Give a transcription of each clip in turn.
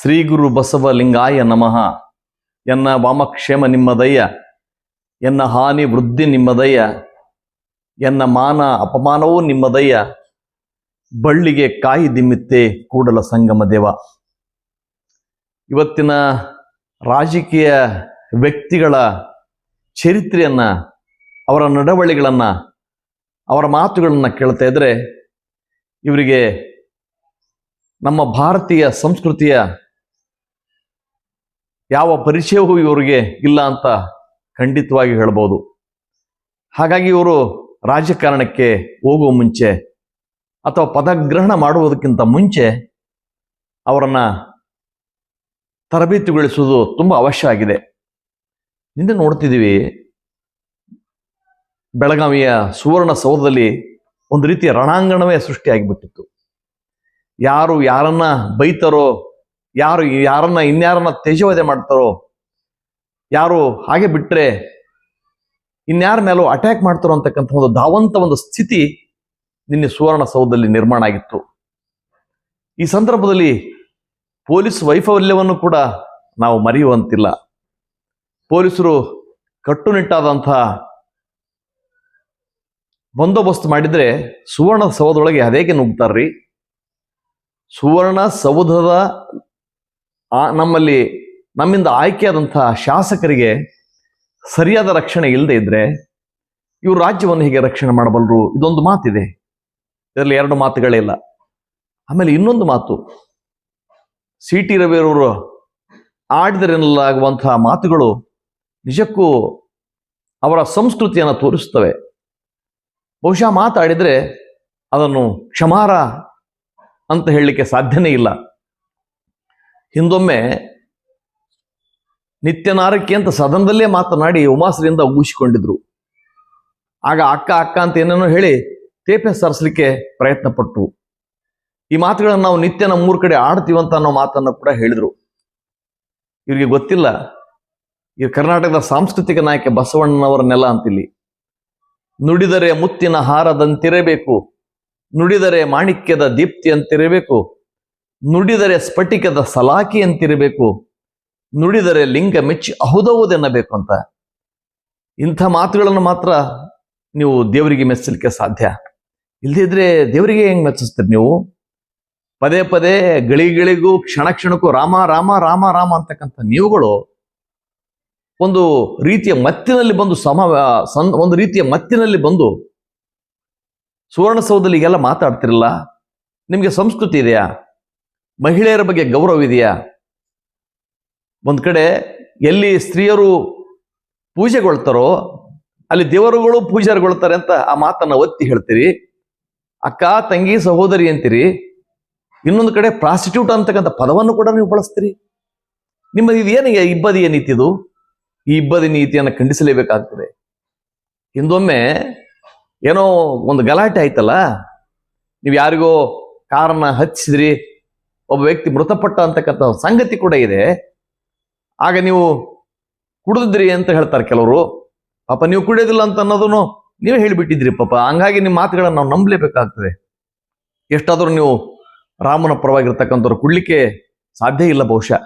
ಶ್ರೀ ಗುರು ಬಸವ ಲಿಂಗಾಯ ನಮಃ. ಎನ್ನ ವಾಮಕ್ಷೇಮ ನಿಮ್ಮದಯ್ಯ, ಎನ್ನ ಹಾನಿ ವೃದ್ಧಿ ನಿಮ್ಮದಯ್ಯ, ಎನ್ನ ಮಾನ ಅಪಮಾನವೂ ನಿಮ್ಮದಯ್ಯ, ಬಳ್ಳಿಗೆ ಕಾಯಿ ದಿಮ್ಮಿತ್ತೆ ಕೂಡಲ ಸಂಗಮ ದೇವ. ಇವತ್ತಿನ ರಾಜಕೀಯ ವ್ಯಕ್ತಿಗಳ ಚರಿತ್ರೆಯನ್ನ, ಅವರ ನಡವಳಿಗಳನ್ನ, ಅವರ ಮಾತುಗಳನ್ನ ಕೇಳ್ತಾ ಇದ್ರೆ, ಇವರಿಗೆ ನಮ್ಮ ಭಾರತೀಯ ಸಂಸ್ಕೃತಿಯ ಯಾವ ಪರಿಚಯವೂ ಇವರಿಗೆ ಇಲ್ಲ ಅಂತ ಖಂಡಿತವಾಗಿ ಹೇಳ್ಬೋದು. ಹಾಗಾಗಿ ಇವರು ರಾಜಕಾರಣಕ್ಕೆ ಹೋಗುವ ಮುಂಚೆ ಅಥವಾ ಪದಗ್ರಹಣ ಮಾಡುವುದಕ್ಕಿಂತ ಮುಂಚೆ ಅವರನ್ನು ತರಬೇತಿಗೊಳಿಸುವುದು ತುಂಬ ಅವಶ್ಯ ಆಗಿದೆ. ನಿನ್ನೆ ನೋಡ್ತಿದ್ದೀವಿ, ಬೆಳಗಾವಿಯ ಸುವರ್ಣ ಸೌಧದಲ್ಲಿ ಒಂದು ರೀತಿಯ ರಣಾಂಗಣವೇ ಸೃಷ್ಟಿಯಾಗಿಬಿಟ್ಟಿತ್ತು. ಯಾರು ಯಾರನ್ನ ಬೈತಾರೋ ಯಾರು ಯಾರನ್ನ ಇನ್ಯಾರನ್ನ ತೇಜವಧೆ ಮಾಡ್ತಾರೋ, ಯಾರು ಹಾಗೆ ಬಿಟ್ರೆ ಇನ್ಯಾರ ಮೇಲೂ ಅಟ್ಯಾಕ್ ಮಾಡ್ತಾರೋ ಅಂತಕ್ಕಂಥ ಒಂದು ಧಾವಂತ ಒಂದು ಸ್ಥಿತಿ ನಿನ್ನೆ ಸುವರ್ಣ ಸೌಧದಲ್ಲಿ ನಿರ್ಮಾಣ ಆಗಿತ್ತು. ಈ ಸಂದರ್ಭದಲ್ಲಿ ಪೊಲೀಸ್ ವೈಫಲ್ಯವನ್ನು ಕೂಡ ನಾವು ಮರೆಯುವಂತಿಲ್ಲ. ಪೊಲೀಸರು ಕಟ್ಟುನಿಟ್ಟಾದಂತಹ ಬಂದೋಬಸ್ತ್ ಮಾಡಿದ್ರೆ ಸುವರ್ಣ ಸೌಧದೊಳಗೆ ಅದೇಗೆ ನುಗ್ತಾರ್ರಿ ಸುವರ್ಣ ಸೌಧದ ಆ ನಮ್ಮಲ್ಲಿ ನಮ್ಮಿಂದ ಆಯ್ಕೆಯಾದಂಥ ಶಾಸಕರಿಗೆ ಸರಿಯಾದ ರಕ್ಷಣೆ ಇಲ್ಲದೆ ಇದ್ರೆ ಇವರು ರಾಜ್ಯವನ್ನು ಹೇಗೆ ರಕ್ಷಣೆ ಮಾಡಬಲ್ಲರು ಇದೊಂದು ಮಾತಿದೆ. ಇದರಲ್ಲಿ ಎರಡು ಮಾತುಗಳೇ ಇಲ್ಲ. ಆಮೇಲೆ ಇನ್ನೊಂದು ಮಾತು. ಸಿ ಟಿ ರವಿಯವರು ಆಡಿದರೆನ್ನಲಾಗುವಂತಹ ಮಾತುಗಳು ನಿಜಕ್ಕೂ ಅವರ ಸಂಸ್ಕೃತಿಯನ್ನು ತೋರಿಸ್ತವೆ. ಬಹುಶಃ ಮಾತಾಡಿದರೆ ಅದನ್ನು ಕ್ಷಮಾರ ಅಂತ ಹೇಳಲಿಕ್ಕೆ ಸಾಧ್ಯನೇ ಇಲ್ಲ. ಹಿಂದೊಮ್ಮೆ ನಿತ್ಯನಾರಕ್ಕೆ ಅಂತ ಸದನದಲ್ಲೇ ಮಾತನಾಡಿ ಉಮಾಸರಿಂದ ಉಗಿಸಿಕೊಂಡಿದ್ರು ಆಗ ಅಕ್ಕ ಅಕ್ಕ ಅಂತ ಏನೇನೋ ಹೇಳಿ ತೇಪೆ ಸರಿಸಲಿಕ್ಕೆ ಪ್ರಯತ್ನ ಪಟ್ಟರು ಈ ಮಾತುಗಳನ್ನು ನಾವು ನಿತ್ಯ ನಮ್ಮ ಮೂರು ಕಡೆ ಆಡ್ತೀವಂತ ಅನ್ನೋ ಮಾತನ್ನು ಕೂಡ ಹೇಳಿದರು. ಇವರಿಗೆ ಗೊತ್ತಿಲ್ಲ, ಈ ಕರ್ನಾಟಕದ ಸಾಂಸ್ಕೃತಿಕ ನಾಯಕ ಬಸವಣ್ಣನವರ ನೆಲ ಅಂತಿಲ್ಲಿ. ನುಡಿದರೆ ಮುತ್ತಿನ ಹಾರದಂತಿರಬೇಕು, ನುಡಿದರೆ ಮಾಣಿಕ್ಯದ ದೀಪ್ತಿ ಅಂತಿರಬೇಕು ನುಡಿದರೆ ಸ್ಫಟಿಕದ ಸಲಾಕಿ ಅಂತಿರಬೇಕು. ನುಡಿದರೆ ಲಿಂಗ ಮೆಚ್ಚಿ ಅಹುದವುದೆನ್ನಬೇಕು ಅಂತ. ಇಂಥ ಮಾತುಗಳನ್ನು ಮಾತ್ರ ನೀವು ದೇವರಿಗೆ ಮೆಚ್ಚಲಿಕ್ಕೆ ಸಾಧ್ಯ. ಇಲ್ಲದಿದ್ರೆ ದೇವರಿಗೆ ಹೆಂಗ್ ಮೆಚ್ಚಿಸ್ತೀರಿ ನೀವು? ಪದೇ ಪದೇ ಗಳಿಗಳಿಗೂ, ಕ್ಷಣ ಕ್ಷಣಕ್ಕೂ ರಾಮ ರಾಮ ರಾಮ ರಾಮ ಅಂತಕ್ಕಂಥ ನೀವುಗಳು ಒಂದು ರೀತಿಯ ಮತ್ತಿನಲ್ಲಿ ಬಂದು ಸಮ ಒಂದು ರೀತಿಯ ಮತ್ತಿನಲ್ಲಿ ಬಂದು ಸುವರ್ಣಸೌಧದಲ್ಲಿ ಈಗೆಲ್ಲ ಮಾತಾಡ್ತಿರಲ್ಲ? ನಿಮಗೆ ಸಂಸ್ಕೃತಿ ಇದೆಯಾ? ಮಹಿಳೆಯರ ಬಗ್ಗೆ ಗೌರವ ಇದೆಯಾ? ಒಂದ್ ಕಡೆ ಎಲ್ಲಿ ಸ್ತ್ರೀಯರು ಪೂಜೆಗೊಳ್ತಾರೋ, ಅಲ್ಲಿ ದೇವರುಗಳು ಪೂಜಾರಿಗೊಳ್ತಾರೆ ಅಂತ ಆ ಮಾತನ್ನ ಒತ್ತಿ ಹೇಳ್ತೀರಿ. ಅಕ್ಕ, ತಂಗಿ, ಸಹೋದರಿ ಅಂತೀರಿ. ಇನ್ನೊಂದು ಕಡೆ ಪ್ರಾಸ್ಟಿಟ್ಯೂಟ್ ಅಂತಕ್ಕಂಥ ಪದವನ್ನು ಕೂಡ ನೀವು ಬಳಸ್ತೀರಿ. ನಿಮ್ಮ ಇದು ಏನು ಇಬ್ಬದಿಯ ನೀತಿ ಇದು? ಈ ಇಬ್ಬದಿ ನೀತಿಯನ್ನು ಖಂಡಿಸಲೇಬೇಕಾಗ್ತದೆ. ಹಿಂದೊಮ್ಮೆ ಏನೋ ಒಂದು ಗಲಾಟೆ ಆಯ್ತಲ್ಲ? ನೀವು ಯಾರಿಗೋ ಕಾರನ್ನ ಹಚ್ಚಿದ್ರಿ ಒಬ್ಬ ವ್ಯಕ್ತಿ ಮೃತಪಟ್ಟ ಅಂತಕ್ಕಂಥ ಸಂಗತಿ ಕೂಡ ಇದೆ. ಆಗ ನೀವು ಕುಡಿದ್ರಿ ಅಂತ ಹೇಳ್ತಾರೆ ಕೆಲವರು. ಪಾಪ ನೀವು ಕುಡಿಯೋದಿಲ್ಲ ಅಂತ ಅನ್ನೋದನ್ನು ನೀವೇ ಹೇಳಿಬಿಟ್ಟಿದ್ರಿ ಪಾಪ. ಹಂಗಾಗಿ ನಿಮ್ಮ ಮಾತುಗಳನ್ನು ನಾವು ನಂಬಲೇಬೇಕಾಗ್ತದೆ. ಎಷ್ಟಾದರೂ ನೀವು ರಾಮನ ಪರವಾಗಿರ್ತಕ್ಕಂಥವ್ರು ಕುಡ್ಲಿಕ್ಕೆ ಸಾಧ್ಯ ಇಲ್ಲ ಬಹುಶಃ.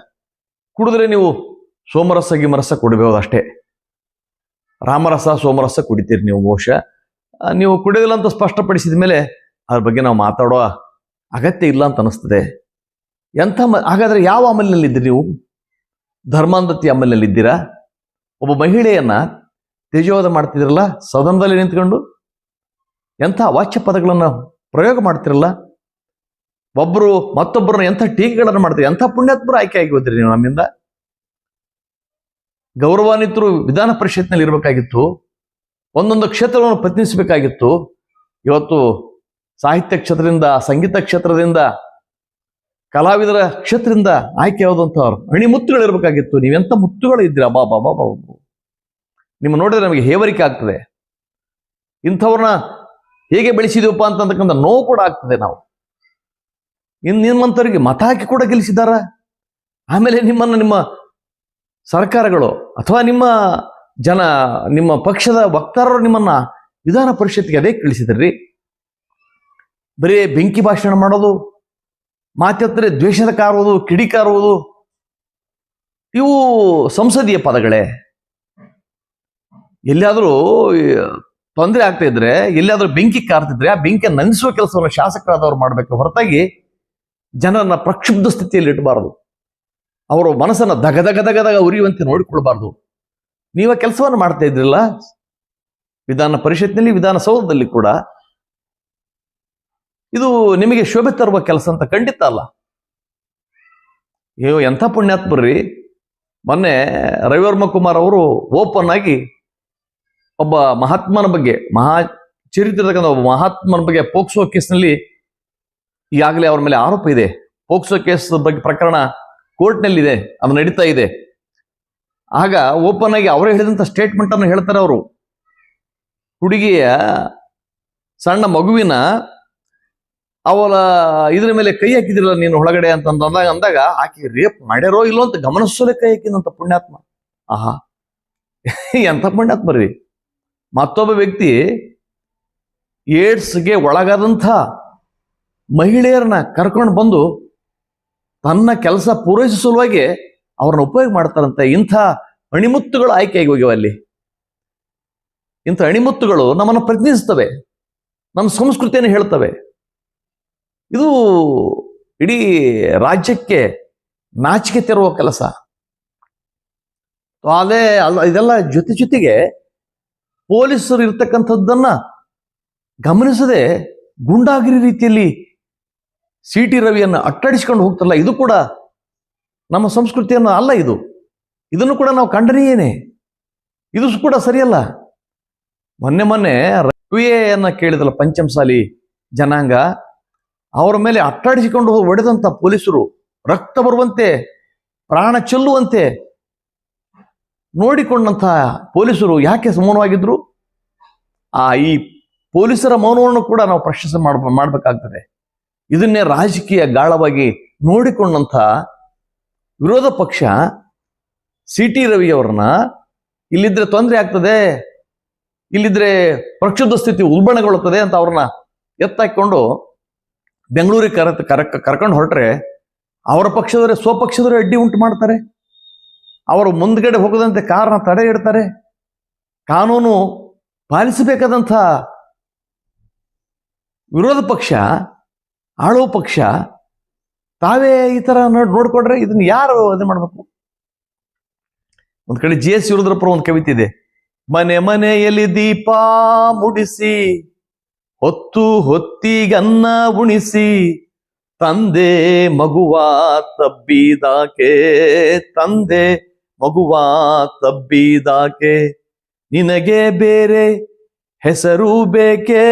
ಕುಡಿದ್ರೆ ನೀವು ಸೋಮರಸ ಗಿಮರಸ ಕುಡಿಬಹುದು ಅಷ್ಟೇ. ರಾಮರಸ, ಸೋಮರಸ ಕುಡಿತೀರಿ ನೀವು ಬಹುಶಃ. ನೀವು ಕುಡಿಯೋದಿಲ್ಲ ಅಂತ ಸ್ಪಷ್ಟಪಡಿಸಿದ ಮೇಲೆ ಅದ್ರ ಬಗ್ಗೆ ನಾವು ಮಾತಾಡೋ ಅಗತ್ಯ ಇಲ್ಲ ಅಂತ ಅನಿಸ್ತದೆ ಎಂಥ ಮ ಹಾಗಾದ್ರೆ ಯಾವ ಅಮಲಿನಲ್ಲಿದ್ದೀರಿ ನೀವು? ಧರ್ಮಾಂಧತಿ ಅಮಲಿನಲ್ಲಿದ್ದೀರಾ ಒಬ್ಬ ಮಹಿಳೆಯನ್ನ ತೇಜೋವಧ ಮಾಡ್ತಿದ್ರಲ್ಲ, ಸದನದಲ್ಲಿ ನಿಂತ್ಕೊಂಡು? ಎಂಥ ವಾಚ್ಯ ಪದಗಳನ್ನು ಪ್ರಯೋಗ ಮಾಡ್ತಿರಲ್ಲ? ಒಬ್ಬರು ಮತ್ತೊಬ್ಬರನ್ನ ಎಂಥ ಟೀಕೆಗಳನ್ನು ಮಾಡ್ತೀರಿ? ಎಂಥ ಪುಣ್ಯಾತ್ಮರು ಆಯ್ಕೆ ಆಗಿ ಹೋದ್ರಿ ನೀವು ನಮ್ಮಿಂದ? ಗೌರವಾನ್ವಿತರು ವಿಧಾನ ಪರಿಷತ್ನಲ್ಲಿ ಇರಬೇಕಾಗಿತ್ತು. ಒಂದೊಂದು ಕ್ಷೇತ್ರವನ್ನು ಪ್ರತಿನಿಧಿಸಬೇಕಾಗಿತ್ತು. ಇವತ್ತು ಸಾಹಿತ್ಯ ಕ್ಷೇತ್ರದಿಂದ, ಸಂಗೀತ ಕ್ಷೇತ್ರದಿಂದ ಕಲಾವಿದರ ಕ್ಷೇತ್ರದಿಂದ ಆಯ್ಕೆಯಾದಂಥವ್ರು ಅಣಿಮುತ್ತುಗಳು ಇರಬೇಕಾಗಿತ್ತು. ನೀವೆಂತ ಮುತ್ತುಗಳು ಇದ್ದೀರಾ? ಬಾ ಬಾ ಬಾ ಬಾ. ನಿಮ್ಮ ನೋಡಿದ್ರೆ ನಮಗೆ ಹೇವರಿಕೆ ಆಗ್ತದೆ. ಇಂಥವ್ರನ್ನ ಹೇಗೆ ಬೆಳೆಸಿದೀವಪ್ಪ ಅಂತಕ್ಕಂಥ ನೋವು ಕೂಡ ಆಗ್ತದೆ ನಾವು. ಇನ್ನು ನಿಮ್ಮಂಥವ್ರಿಗೆ ಮತ ಹಾಕಿ ಕೂಡ ಗೆಲ್ಲಿಸಿದಾರ ಆಮೇಲೆ ನಿಮ್ಮನ್ನು ನಿಮ್ಮ ಸರ್ಕಾರಗಳು ಅಥವಾ ನಿಮ್ಮ ಜನ, ನಿಮ್ಮ ಪಕ್ಷದ ವಕ್ತಾರರು ನಿಮ್ಮನ್ನ ವಿಧಾನ ಪರಿಷತ್ಗೆ ಅದೇ ಕಳಿಸಿದ್ರಿ. ಬರೀ ಬೆಂಕಿ ಭಾಷಣ ಮಾಡೋದು ಮಾತೆತ್ತರೆ ದ್ವೇಷದ ಕಾರುವುದು ಕಿಡಿಕಾರುವುದು ಇವು ಸಂಸದೀಯ ಪದಗಳೇ. ಎಲ್ಲಿಯಾದರೂ ತೊಂದರೆ ಆಗ್ತಾ ಇದ್ರೆ, ಎಲ್ಲಿಯಾದ್ರೂ ಬೆಂಕಿ ಕಾರ್ತಿದ್ರೆ ಆ ಬೆಂಕಿ ನಂದಿಸುವ ಕೆಲಸವನ್ನು ಶಾಸಕರಾದವರು ಮಾಡಬೇಕು. ಹೊರತಾಗಿ ಜನರನ್ನ ಪ್ರಕ್ಷುಬ್ಧ ಸ್ಥಿತಿಯಲ್ಲಿ ಇಡಬಾರದು. ಅವರು ಮನಸ್ಸನ್ನು ದಗದಗ ದಗದಗ ದಗ ದಗ ಉರಿಯುವಂತೆ ನೋಡಿಕೊಳ್ಬಾರ್ದು ನೀವ ಕೆಲಸವನ್ನು ಮಾಡ್ತಾ ಇದ್ರಲ್ಲ? ವಿಧಾನ ಪರಿಷತ್ನಲ್ಲಿ ವಿಧಾನಸೌಧದಲ್ಲಿ ಕೂಡ ಇದು ನಿಮಗೆ ಶೋಭೆ ತರುವ ಕೆಲಸ ಅಂತ ಖಂಡಿತ ಅಲ್ಲ. ಅಯ್ಯೋ, ಎಂಥ ಪುಣ್ಯಾತ್ಮರ್ರಿ ಮೊನ್ನೆ ರವಿವರ್ಮ ಕುಮಾರ್ ಅವರು ಓಪನ್ ಆಗಿ ಒಬ್ಬ ಮಹಾತ್ಮನ ಬಗ್ಗೆ, ಮಹಾ ಚರಿತ್ರದ ಒಬ್ಬ ಮಹಾತ್ಮನ ಬಗ್ಗೆ ಪೋಕ್ಸೋ ಕೇಸ್ನಲ್ಲಿ ಈಗಾಗಲೇ ಅವರ ಮೇಲೆ ಆರೋಪ ಇದೆ. ಪೋಕ್ಸೋ ಕೇಸ್ ಬಗ್ಗೆ ಪ್ರಕರಣ ಕೋರ್ಟ್ನಲ್ಲಿದೆ, ಅದು ನಡೀತಾ ಇದೆ. ಆಗ ಓಪನ್ ಆಗಿ ಅವರೇ ಹೇಳಿದಂಥ ಸ್ಟೇಟ್ಮೆಂಟ್ ಅನ್ನು ಹೇಳ್ತಾರೆ ಅವರು. ಹುಡುಗಿಯ ಸಣ್ಣ ಮಗುವಿನ ಅವಳ ಇದ್ರ ಮೇಲೆ ಕೈ ಹಾಕಿದ್ರಲ್ಲ ನೀನು ಒಳಗಡೆ ಅಂತ ಅಂದಾಗ ಅಂದಾಗ ಆಕೆ ರೇಪ್ ಮಾಡ್ಯಾರೋ ಇಲ್ಲೋ ಅಂತ ಗಮನಿಸಲೇ ಕೈ ಹಾಕಿದಂತ ಪುಣ್ಯಾತ್ಮ. ಆಹಾ. ಎಂಥ ಪುಣ್ಯಾತ್ಮ ರೀ. ಮತ್ತೊಬ್ಬ ವ್ಯಕ್ತಿ ಏಡ್ಸ್ಗೆ ಒಳಗಾದಂಥ ಮಹಿಳೆಯರನ್ನ ಕರ್ಕೊಂಡು ಬಂದು ತನ್ನ ಕೆಲಸ ಪೂರೈಸುವ ಸಲುವಾಗಿ ಅವ್ರನ್ನ ಉಪಯೋಗ ಮಾಡ್ತಾರಂತೆ. ಇಂಥ ಅಣಿಮುತ್ತುಗಳು ಆಯ್ಕೆಯಾಗಿ ಹೋಗಿವೆ ಅಲ್ಲಿ. ಇಂಥ ಅಣಿಮುತ್ತುಗಳು ನಮ್ಮನ್ನು ಪ್ರತಿನಿಧಿಸ್ತವೆ. ನಮ್ಮ ಸಂಸ್ಕೃತಿಯನ್ನು ಹೇಳ್ತವೆ. ಇದು ಇಡೀ ರಾಜ್ಯಕ್ಕೆ ನಾಚಿಕೆ ತೆರುವ ಕೆಲಸ. ಅದೇ ಅಲ್ಲ, ಇದೆಲ್ಲ ಜೊತೆ ಜೊತೆಗೆ ಪೊಲೀಸರು ಇರ್ತಕ್ಕಂಥದ್ದನ್ನ ಗಮನಿಸದೆ ಗುಂಡಾಗಿರಿ ರೀತಿಯಲ್ಲಿ ಸಿ ಟಿ ರವಿಯನ್ನು ಅಟ್ಟಡಿಸ್ಕೊಂಡು ಹೋಗ್ತಾರಲ್ಲ, ಇದು ಕೂಡ ನಮ್ಮ ಸಂಸ್ಕೃತಿಯನ್ನು ಅಲ್ಲ ಇದು. ಇದನ್ನು ಕೂಡ ನಾವು ಕಂಡನೆಯೇನೆ ಇದು ಕೂಡ ಸರಿಯಲ್ಲ. ಮೊನ್ನೆ ಮೊನ್ನೆ ರವಿಯನ್ನ ಕೇಳಿದಲ್ಲ, ಪಂಚಮಸಾಲಿ ಜನಾಂಗ. ಅವರ ಮೇಲೆ ಅಟ್ಟಾಡಿಸಿಕೊಂಡು ಹೊಡೆದಂತ ಪೊಲೀಸರು, ರಕ್ತ ಬರುವಂತೆ, ಪ್ರಾಣ ಚೆಲ್ಲುವಂತೆ ನೋಡಿಕೊಂಡಂತ ಪೊಲೀಸರು ಯಾಕೆ ಮೌನವಾಗಿದ್ರು ಆ ಈ ಪೊಲೀಸರ ಮೌನವನ್ನು ಕೂಡ ನಾವು ಪ್ರಶ್ನಿಸ ಮಾಡ ಮಾಡ್ಬೇಕಾಗ್ತದೆ. ಇದನ್ನೇ ರಾಜಕೀಯ ಗಾಳವಾಗಿ ನೋಡಿಕೊಂಡಂಥ ವಿರೋಧ ಪಕ್ಷ ಸಿ ಟಿ ರವಿ ಅವ್ರನ್ನ, ಇಲ್ಲಿದ್ರೆ ತೊಂದರೆ ಆಗ್ತದೆ, ಇಲ್ಲಿದ್ರೆ ಪ್ರಕ್ಷುಬ್ಧ ಸ್ಥಿತಿ ಉಲ್ಬಣಗೊಳ್ಳುತ್ತದೆ ಅಂತ ಅವ್ರನ್ನ ಎತ್ತಾಕೊಂಡು ಬೆಂಗಳೂರಿಗೆ ಕರ ಕರ ಕರ್ಕೊಂಡು ಹೊರಟ್ರೆ ಅವರ ಪಕ್ಷದವರೇ, ಸ್ವಪಕ್ಷದವರೇ ಅಡ್ಡಿ ಉಂಟು ಮಾಡ್ತಾರೆ. ಅವರು ಮುಂದ್ಗಡೆ ಹೋಗದಂತೆ ಕಾರಣ ತಡೆ ಇಡ್ತಾರೆ. ಕಾನೂನು ಪಾಲಿಸಬೇಕಾದಂಥ ವಿರೋಧ ಪಕ್ಷ ಆಳೋ ಪಕ್ಷ, ತಾವೇ ಈ ಥರ ನೋಡ್ ನೋಡ್ಕೊಂಡ್ರೆ ಇದನ್ನ ಯಾರು ಅದೇ ಮಾಡಬೇಕು? ಒಂದು ಕಡೆ ಜಿ ಎಸ್ ಯುರುದ್ರಪುರ ಒಂದು ಕವಿತೆ ಇದೆ. ಮನೆ ಮನೆಯಲ್ಲಿ ದೀಪ ಮುಡಿಸಿ ಹೊತ್ತು ಹೊತ್ತಿಗನ್ನ ಉಣಿಸಿ, ತಂದೆ ಮಗುವ ತಬ್ಬಿದಾಕೆ, ತಂದೆ ಮಗುವ ತಬ್ಬಿದಾಕೆ, ನಿನಗೆ ಬೇರೆ ಹೆಸರು ಬೇಕೇ?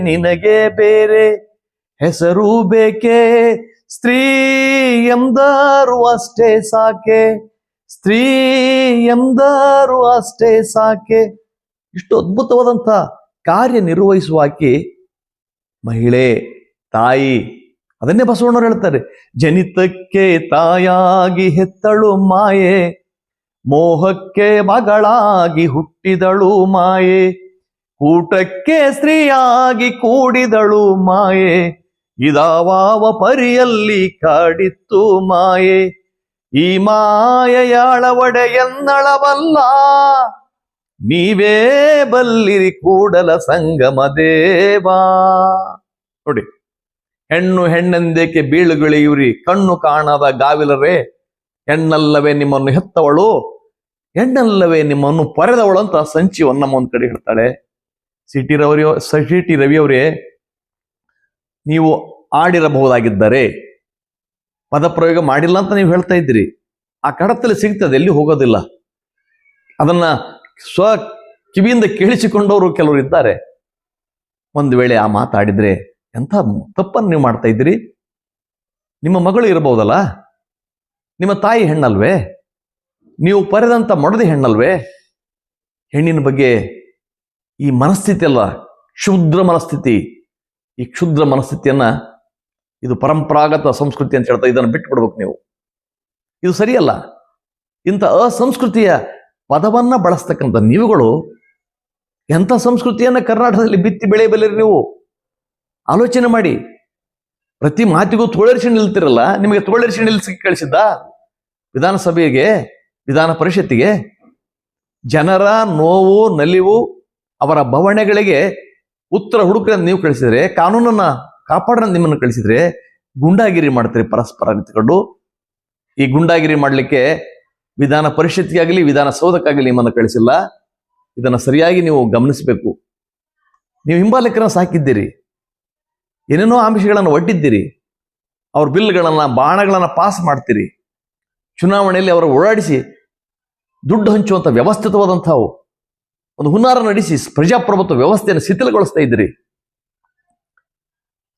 ನಿನಗೆ ಬೇರೆ ಹೆಸರು ಬೇಕೇ? ಸ್ತ್ರೀ ಎಂದರು ಅಷ್ಟೇ ಸಾಕೆ, ಸ್ತ್ರೀ ಎಂದರು ಅಷ್ಟೇ ಸಾಕೆ. ಇಷ್ಟು ಅದ್ಭುತವಾದಂಥ ಕಾರ್ಯ ನಿರ್ವಹಿಸುವ ಆಕೆ ಮಹಿಳೆ, ತಾಯಿ, ಅದನ್ನೇ ಬಸವಣ್ಣವ್ರು ಹೇಳ್ತಾರೆ. ಜನಿತಕ್ಕೆ ತಾಯಾಗಿ ಹೆತ್ತಳು ಮಾಯೆ, ಮೋಹಕ್ಕೆ ಮಗಳಾಗಿ ಹುಟ್ಟಿದಳು ಮಾಯೆ, ಕೂಟಕ್ಕೆ ಸ್ತ್ರೀಯಾಗಿ ಕೂಡಿದಳು ಮಾಯೆ, ಇದಾವಾವ ಪರಿಯಲ್ಲಿ ಕಾಡಿತ್ತು ಮಾಯೆ, ಈ ಮಾಯೆಯಾಳ ಎನ್ನಳವಲ್ಲ. ನೀವೇ ಬಲ್ಲಿರಿ ಕೂಡಲ ಸಂಗಮ ದೇವಾ. ನೋಡಿ, ಹೆಣ್ಣು ಹೆಣ್ಣೆಂದೇಕೆ ಬೀಳುಗಳಿಯುರಿ ಕಣ್ಣು ಕಾಣದ ಗಾವಿಲರೇ, ಹೆಣ್ಣಲ್ಲವೇ ನಿಮ್ಮನ್ನು ಹೆತ್ತವಳು, ಹೆಣ್ಣಲ್ಲವೇ ನಿಮ್ಮನ್ನು ಪರೆದವಳು ಅಂತ ಸಂಚಿ ನಮ್ಮ ಒಂದು ಕಡೆ ಹೇಳ್ತಾಳೆ. ಸಿಟಿ ರವಿ ಸಿಟಿ ರವಿ ಅವರೇ ನೀವು ಆಡಿರಬಹುದಾಗಿದ್ದರೆ ಪದಪ್ರಯೋಗ ಮಾಡಿಲ್ಲ ಅಂತ ನೀವು ಹೇಳ್ತಾ ಇದ್ದೀರಿ. ಆ ಕಡತಲ್ಲಿ ಸಿಗ್ತದೆ, ಎಲ್ಲಿ ಹೋಗೋದಿಲ್ಲ. ಅದನ್ನ ಸ್ವ ಕಿವಿಯಿಂದ ಕೇಳಿಸಿಕೊಂಡವರು ಕೆಲವರು ಇದ್ದಾರೆ. ಒಂದು ವೇಳೆ ಆ ಮಾತಾಡಿದ್ರೆ ಎಂಥ ತಪ್ಪನ್ನು ನೀವು ಮಾಡ್ತಾ ಇದ್ದೀರಿ? ನಿಮ್ಮ ಮಗಳು ಇರಬಹುದಲ್ಲ? ನಿಮ್ಮ ತಾಯಿ ಹೆಣ್ಣಲ್ವೇ? ನೀವು ಪರೆದಂಥ ಮೊಡದಿ ಹೆಣ್ಣಲ್ವೇ? ಹೆಣ್ಣಿನ ಬಗ್ಗೆ ಈ ಮನಸ್ಥಿತಿ ಅಲ್ಲ, ಕ್ಷುದ್ರ ಮನಸ್ಥಿತಿ. ಈ ಕ್ಷುದ್ರ ಮನಸ್ಥಿತಿಯನ್ನ ಇದು ಪರಂಪರಾಗತ ಸಂಸ್ಕೃತಿ ಅಂತ ಹೇಳ್ತಾ ಇದನ್ನು ಬಿಟ್ಟು ಬಿಡ್ಬೇಕು ನೀವು. ಇದು ಸರಿಯಲ್ಲ. ಇಂಥ ಅಸಂಸ್ಕೃತಿಯ ಪದವನ್ನ ಬಳಸ್ತಕ್ಕಂಥ ನೀವುಗಳು ಎಂಥ ಸಂಸ್ಕೃತಿಯನ್ನ ಕರ್ನಾಟಕದಲ್ಲಿ ಬಿತ್ತಿ ಬೆಳೆಯಬಲ್ಲಿರಿ ನೀವು? ಆಲೋಚನೆ ಮಾಡಿ. ಪ್ರತಿ ಮಾತಿಗೂ ತೋಳರಿಸಿ ನಿಲ್ತಿರಲ್ಲ? ನಿಮಗೆ ತೋಳರಿಸಿ ನಿಲ್ಸಿ ಕಳಿಸಿದ್ದ? ವಿಧಾನಸಭೆಗೆ, ವಿಧಾನ ಪರಿಷತ್ತಿಗೆ? ಜನರ ನೋವು, ನಲಿವು, ಅವರ ಬವಣೆಗಳಿಗೆ ಉತ್ತರ ಹುಡುಕ್ರ ನೀವು ಕಳಿಸಿದ್ರೆ, ಕಾನೂನನ್ನ ಕಾಪಾಡ ನಿಮ್ಮನ್ನು ಕಳಿಸಿದ್ರೆ, ಗುಂಡಾಗಿರಿ ಮಾಡ್ತೀರಿ ಪರಸ್ಪರ ನಿಂತ್ಕೊಂಡು ಈ ಗುಂಡಾಗಿರಿ ಮಾಡಲಿಕ್ಕೆ ವಿಧಾನ ಪರಿಷತ್ಗಾಗಲಿ ವಿಧಾನಸೌಧಕ್ಕಾಗಲಿ ನಿಮ್ಮನ್ನು ಕಳಿಸಿಲ್ಲ. ಇದನ್ನು ಸರಿಯಾಗಿ ನೀವು ಗಮನಿಸಬೇಕು. ನೀವು ಹಿಂಬಾಲಕರನ್ನು ಸಾಕಿದ್ದೀರಿ. ಏನೇನೋ ಆಮಿಷಗಳನ್ನು ಒಡ್ಡಿದ್ದೀರಿ. ಅವ್ರ ಬಿಲ್ಗಳನ್ನು, ಬಾಣಗಳನ್ನ ಪಾಸ್ ಮಾಡ್ತೀರಿ. ಚುನಾವಣೆಯಲ್ಲಿ ಅವರ ಓಡಾಡಿಸಿ ದುಡ್ಡು ಹಂಚುವಂತ ವ್ಯವಸ್ಥಿತವಾದಂಥವು, ಒಂದು ಹುನ್ನಾರ ನಡೆಸಿ ಪ್ರಜಾಪ್ರಭುತ್ವ ವ್ಯವಸ್ಥೆಯನ್ನು ಶಿಥಿಲಗೊಳಿಸ್ತಾ ಇದ್ದೀರಿ.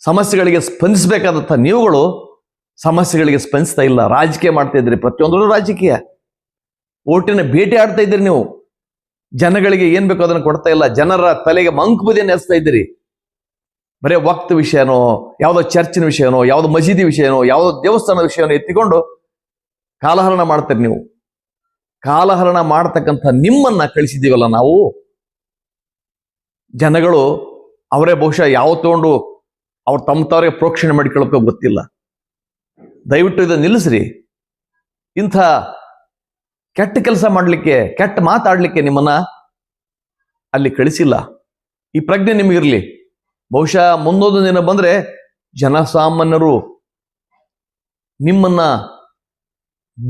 ಸಮಸ್ಯೆಗಳಿಗೆ ಸ್ಪಂದಿಸಬೇಕಾದಂಥ ನೀವುಗಳು ಸಮಸ್ಯೆಗಳಿಗೆ ಸ್ಪಂದಿಸ್ತಾ ಇಲ್ಲ. ರಾಜಕೀಯ ಮಾಡ್ತಾ ಇದ್ರಿ ಪ್ರತಿಯೊಂದರೂ ರಾಜಕೀಯ. ಓಟಿನ ಭೇಟಿ ಆಡ್ತಾ ಇದ್ದೀರಿ ನೀವು. ಜನಗಳಿಗೆ ಏನ್ ಬೇಕೋ ಅದನ್ನು ಕೊಡ್ತಾ ಇಲ್ಲ. ಜನರ ತಲೆಗೆ ಮಂಕು ಬುದಿಯನ್ನು ಎಸ್ತಾ ಇದ್ದೀರಿ. ಬರೇ ವಕ್ತ ವಿಷಯನೋ, ಯಾವುದೋ ಚರ್ಚಿನ ವಿಷಯನೋ, ಯಾವುದೋ ಮಸೀದಿ ವಿಷಯನೋ, ಯಾವುದೋ ದೇವಸ್ಥಾನದ ವಿಷಯನೋ ಎತ್ತಿಕೊಂಡು ಕಾಲಹರಣ ಮಾಡ್ತೀರಿ ನೀವು. ಕಾಲಹರಣ ಮಾಡ್ತಕ್ಕಂಥ ನಿಮ್ಮನ್ನ ಕಳಿಸಿದ್ದೀವಲ್ಲ ನಾವು. ಜನಗಳು ಅವರೇ ಬಹುಶಃ ಯಾವ ತಗೊಂಡು ಅವ್ರು ತಮ್ಮ ತವರಿಗೆ ಪ್ರೋಕ್ಷಣೆ ಮಾಡಿಕೊಳ್ಳೋಕೆ ಗೊತ್ತಿಲ್ಲ. ದಯವಿಟ್ಟು ಇದನ್ನು ನಿಲ್ಲಿಸ್ರಿ. ಇಂಥ ಕೆಟ್ಟ ಕೆಲಸ ಮಾಡಲಿಕ್ಕೆ, ಕೆಟ್ಟ ಮಾತಾಡಲಿಕ್ಕೆ ನಿಮ್ಮನ್ನ ಅಲ್ಲಿ ಕಳಿಸಿಲ್ಲ. ಈ ಪ್ರಜ್ಞೆ ನಿಮಗಿರಲಿ. ಬಹುಶಃ ಮುಂದೊಂದು ದಿನ ಬಂದ್ರೆ ಜನಸಾಮಾನ್ಯರು ನಿಮ್ಮನ್ನ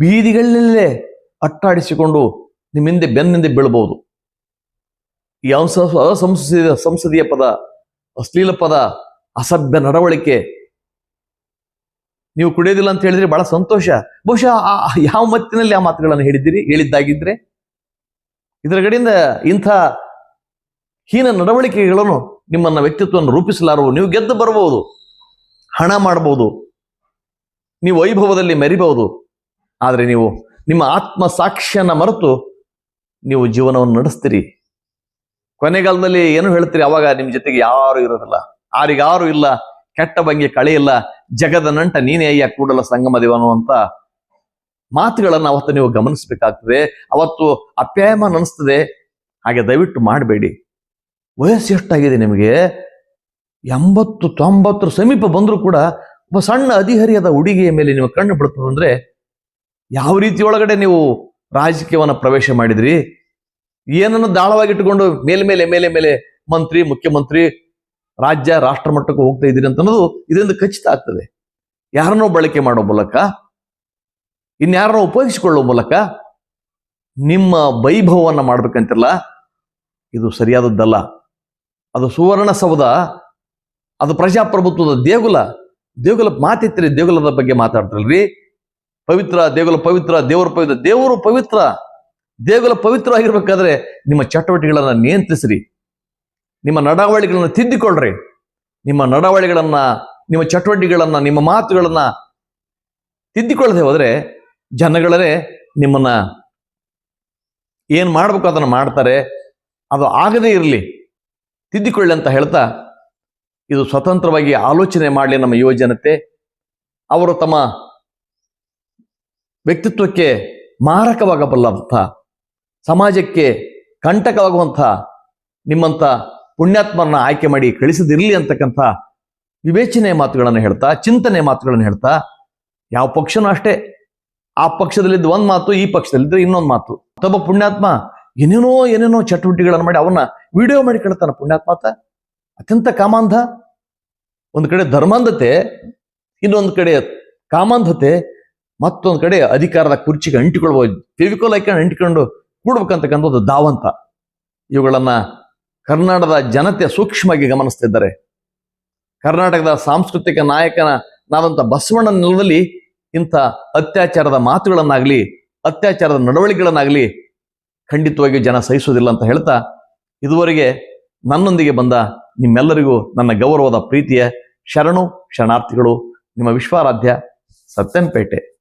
ಬೀದಿಗಳಲ್ಲೇ ಅಟ್ಟಾಡಿಸಿಕೊಂಡು ನಿಮ್ಮ ಹಿಂದೆ ಬೆನ್ನಿಂದೆ ಬೀಳ್ಬೋದು. ಈ ಅಸಂಸದೀಯ ಸಂಸದೀಯ ಪದ, ಅಶ್ಲೀಲ ಪದ, ಅಸಭ್ಯ ನಡವಳಿಕೆ ನೀವು ಕುಡಿಯೋದಿಲ್ಲ ಅಂತ ಹೇಳಿದ್ರೆ ಬಹಳ ಸಂತೋಷ. ಬಹುಶಃ ಯಾವ ಮತ್ತಿನಲ್ಲಿ ಆ ಮಾತುಗಳನ್ನು ಹೇಳಿದ್ದೀರಿ? ಹೇಳಿದ್ದಾಗಿದ್ರೆ? ಇದರ ಕಡೆಯಿಂದ ಇಂಥ ಹೀನ ನಡವಳಿಕೆಗಳನ್ನು ನಿಮ್ಮನ್ನ ವ್ಯಕ್ತಿತ್ವವನ್ನು ರೂಪಿಸಲಾರವು ನೀವು ಗೆದ್ದು ಬರಬಹುದು. ಹಣ ಮಾಡಬಹುದು. ನೀವು ವೈಭವದಲ್ಲಿ ಮೆರಿಬಹುದು. ಆದರೆ ನೀವು ನಿಮ್ಮ ಆತ್ಮ ಸಾಕ್ಷ್ಯನ ಮರೆತು ನೀವು ಜೀವನವನ್ನು ನಡೆಸ್ತೀರಿ. ಕೊನೆಗಾಲದಲ್ಲಿ ಏನು ಹೇಳ್ತೀರಿ? ಅವಾಗ ನಿಮ್ಮ ಜೊತೆಗೆ ಯಾರು ಇರೋದಿಲ್ಲ. ಆರಿಗಾರು ಇಲ್ಲ. ಕೆಟ್ಟ ಬಂಗೆ ಕಳೆಯಿಲ್ಲ ಜಗದ ನಂಟ ನೀನೇ ಅಯ್ಯ, ಕೂಡಲ ಸಂಗಮ ದೇವನು ಅಂತ ಮಾತುಗಳನ್ನು ಅವತ್ತು ನೀವು ಗಮನಿಸ್ಬೇಕಾಗ್ತದೆ. ಅವತ್ತು ಅಪ್ಯಾಯಮಾನ ಅನಿಸ್ತದೆ ಹಾಗೆ ದಯವಿಟ್ಟು ಮಾಡಬೇಡಿ. ವಯಸ್ಸು ಎಷ್ಟಾಗಿದೆ ನಿಮಗೆ? ಎಂಬತ್ತು, ತೊಂಬತ್ತರ ಸಮೀಪ ಬಂದರೂ ಕೂಡ ಒಬ್ಬ ಸಣ್ಣ ಹದಿಹರಿಯದ ಹುಡುಗಿಯ ಮೇಲೆ ನೀವು ಕಣ್ಣು ಬಿಡ್ತದಂದ್ರೆ ಯಾವ ರೀತಿ ಒಳಗಡೆ ನೀವು ರಾಜಕೀಯವನ್ನ ಪ್ರವೇಶ ಮಾಡಿದ್ರಿ? ಏನನ್ನು ದಾಳವಾಗಿಟ್ಟುಕೊಂಡು ಮೇಲೆ ಮೇಲೆ ಮೇಲೆ ಮೇಲೆ ಮಂತ್ರಿ, ಮುಖ್ಯಮಂತ್ರಿ ರಾಜ್ಯ ರಾಷ್ಟ್ರ ಮಟ್ಟಕ್ಕೆ ಹೋಗ್ತಾ ಇದ್ದೀರಿ ಅಂತ ಅನ್ನೋದು ಇದರಿಂದ ಖಚಿತ ಆಗ್ತದೆ. ಯಾರನ್ನೋ ಬಳಕೆ ಮಾಡೋ ಮೂಲಕ, ಇನ್ಯಾರನ್ನೋ ಉಪಯೋಗಿಸಿಕೊಳ್ಳೋ ಮೂಲಕ ನಿಮ್ಮ ವೈಭವವನ್ನು ಮಾಡ್ಬೇಕಂತಿಲ್ಲ ಇದು ಸರಿಯಾದದ್ದಲ್ಲ. ಅದು ಸುವರ್ಣ ಸೌಧ, ಅದು ಪ್ರಜಾಪ್ರಭುತ್ವದ ದೇಗುಲ. ದೇಗುಲ ಮಾತಿತ್ರಿ, ದೇಗುಲದ ಬಗ್ಗೆ ಮಾತಾಡ್ತಲ್ರಿ ಪವಿತ್ರ, ದೇಗುಲ ಪವಿತ್ರ, ದೇವರು ಪವಿತ್ರ ದೇವರು ಪವಿತ್ರ. ದೇಗುಲ ಪವಿತ್ರವಾಗಿರ್ಬೇಕಾದ್ರೆ ನಿಮ್ಮ ಚಟುವಟಿಕೆಗಳನ್ನ ನಿಯಂತ್ರಿಸ್ರಿ. ನಿಮ್ಮ ನಡಾವಳಿಗಳನ್ನು ತಿದ್ದಿಕೊಳ್ಳ್ರಿ. ನಿಮ್ಮ ನಡಾವಳಿಗಳನ್ನು, ನಿಮ್ಮ ಚಟುವಟಿಕೆಗಳನ್ನ, ನಿಮ್ಮ ಮಾತುಗಳನ್ನ ತಿದ್ದಿಕೊಳ್ಳದೆ ಹೋದ್ರೆ ಜನಗಳೇ ನಿಮ್ಮನ್ನ ಏನ್ ಮಾಡ್ಬೇಕು ಅದನ್ನ ಮಾಡ್ತಾರೆ, ಅದು ಆಗದೇ ಇರಲಿ. ತಿದ್ದಿಕೊಳ್ಳಿ ಅಂತ ಹೇಳ್ತಾ ಇದು ಸ್ವತಂತ್ರವಾಗಿ ಆಲೋಚನೆ ಮಾಡಲಿ ನಮ್ಮ ಯುವ ಜನತೆ. ಅವರು ತಮ್ಮ ವ್ಯಕ್ತಿತ್ವಕ್ಕೆ ಮಾರಕವಾಗಬಲ್ಲಂಥ, ಸಮಾಜಕ್ಕೆ ಕಂಟಕವಾಗುವಂಥ ನಿಮ್ಮಂಥ ಪುಣ್ಯಾತ್ಮರನ್ನ ಆಯ್ಕೆ ಮಾಡಿ ಕಳಿಸದಿರಲಿ ಅಂತಕ್ಕಂಥ ವಿವೇಚನೆ ಮಾತುಗಳನ್ನು ಹೇಳ್ತಾ, ಚಿಂತನೆ ಮಾತುಗಳನ್ನು ಹೇಳ್ತಾ, ಯಾವ ಪಕ್ಷನೂ ಅಷ್ಟೇ. ಆ ಪಕ್ಷದಲ್ಲಿದ್ದ ಒಂದು ಮಾತು, ಈ ಪಕ್ಷದಲ್ಲಿದ್ದರೆ ಇನ್ನೊಂದು ಮಾತು. ಮತ್ತೊಬ್ಬ ಪುಣ್ಯಾತ್ಮ ಏನೇನೋ ಏನೇನೋ ಚಟುವಟಿಕೆಗಳನ್ನು ಮಾಡಿ ಅವನ್ನ ವಿಡಿಯೋ ಮಾಡಿ ಕಳ್ತಾನ ಪುಣ್ಯಾತ್ಮಾತ ಅತ್ಯಂತ ಕಾಮಾಂಧ. ಒಂದು ಕಡೆ ಧರ್ಮಾಂಧತೆ, ಇನ್ನೊಂದು ಕಡೆ ಕಾಮಾಂಧತೆ, ಮತ್ತೊಂದು ಕಡೆ ಅಧಿಕಾರದ ಕುರ್ಚಿಗೆ ಅಂಟಿಕೊಳ್ಬೋದು. ಫೆವಿಕೋಲ್ ಹಾಕೊಂಡು ಅಂಟಿಕೊಂಡು ಕೂಡ್ಬೇಕಂತಕ್ಕಂಥ ಒಂದು ಧಾವಂತ. ಇವುಗಳನ್ನ ಕರ್ನಾಟಕದ ಜನತೆ ಸೂಕ್ಷ್ಮವಾಗಿ ಗಮನಿಸ್ತಿದ್ದಾರೆ. ಕರ್ನಾಟಕದ ಸಾಂಸ್ಕೃತಿಕ ನಾಯಕನ ನಾದಂತ ಬಸವಣ್ಣ ನೆಲದಲ್ಲಿ ಇಂಥ ಅತ್ಯಾಚಾರದ ಮಾತುಗಳನ್ನಾಗಲಿ, ಅತ್ಯಾಚಾರದ ನಡವಳಿಕೆಗಳನ್ನಾಗಲಿ ಖಂಡಿತವಾಗಿಯೂ ಜನ ಸಹಿಸುವುದಿಲ್ಲ ಅಂತ ಹೇಳ್ತಾ, ಇದುವರೆಗೆ ನನ್ನೊಂದಿಗೆ ಬಂದ ನಿಮ್ಮೆಲ್ಲರಿಗೂ ನನ್ನ ಗೌರವದ ಪ್ರೀತಿಯ ಶರಣು, ಶರಣಾರ್ಥಿಗಳು ನಿಮ್ಮ ವಿಶ್ವಾರಾಧ್ಯ ಸತ್ಯಂಪೇಟೆ